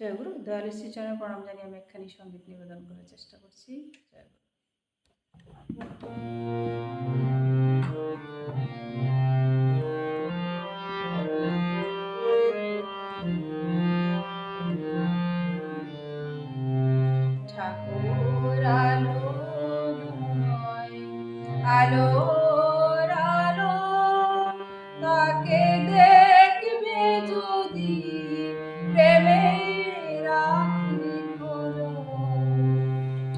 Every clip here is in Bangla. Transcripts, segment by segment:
জয়গুরু দয়ালু শ্রীচরণে প্রণাম জানিয়ে আমি একখানি সংগীত নিবেদন করার চেষ্টা করছি। জয়গুরু ঠাকুর আলো নয়,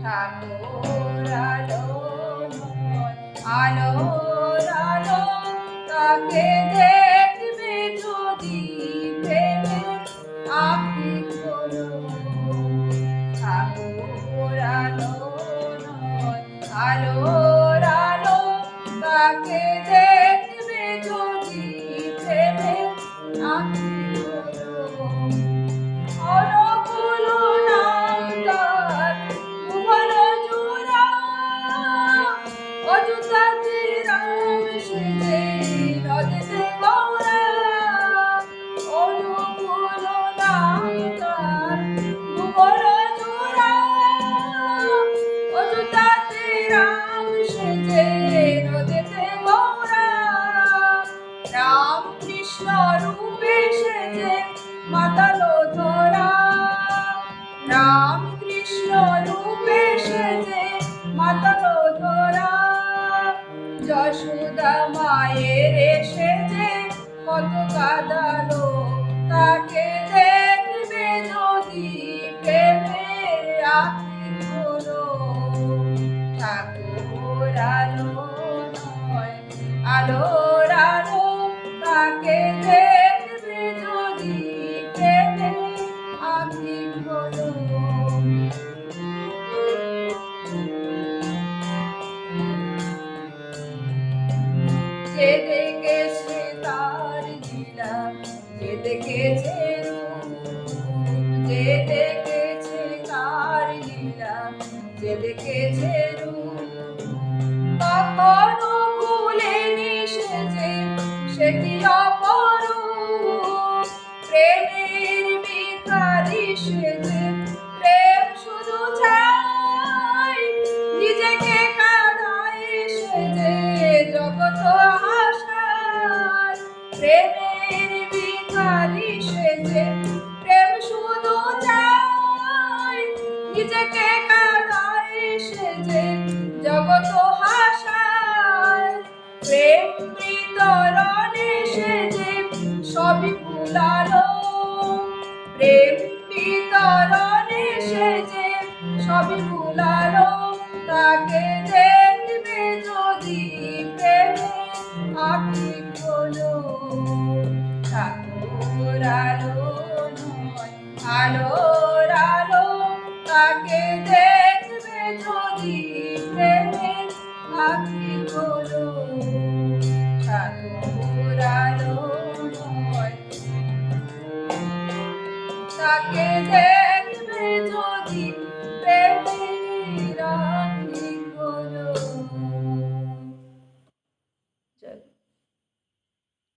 ঠাকুর আলো আলোর আলো তাকে দেখবে কৃষ্ণ রূপে সেজে মাতালো ধরা। রাম কৃষ্ণ রূপে সেজে মাতালো ধরা। যশোদা মায়ের সেজে কত কাদালো, তাকে দেখবে যদি প্রেমের খোলো ঠাকুর যে দেখেছে তার লীলা যে দেখেছে যে দেখেছে তার লীলা যে দেখেছে কখনো ভুলেনি সে যে সে কি অপরূপ? প্রেমের ভিখারি সে যে প্রেমের ভিখারি সে যে প্রেম শুধু চাই নিজেকে কাঁদায় সে যে জগত হাসায়। প্রেম বিতরণে সে যে সবই ভুলালো প্রেম বিতরণে সে সবই ভুলালো তাকে আলোর আলো তাকে দেখবে যদি প্রেমে আখি খোলো ঠাকুর তাকে দেখ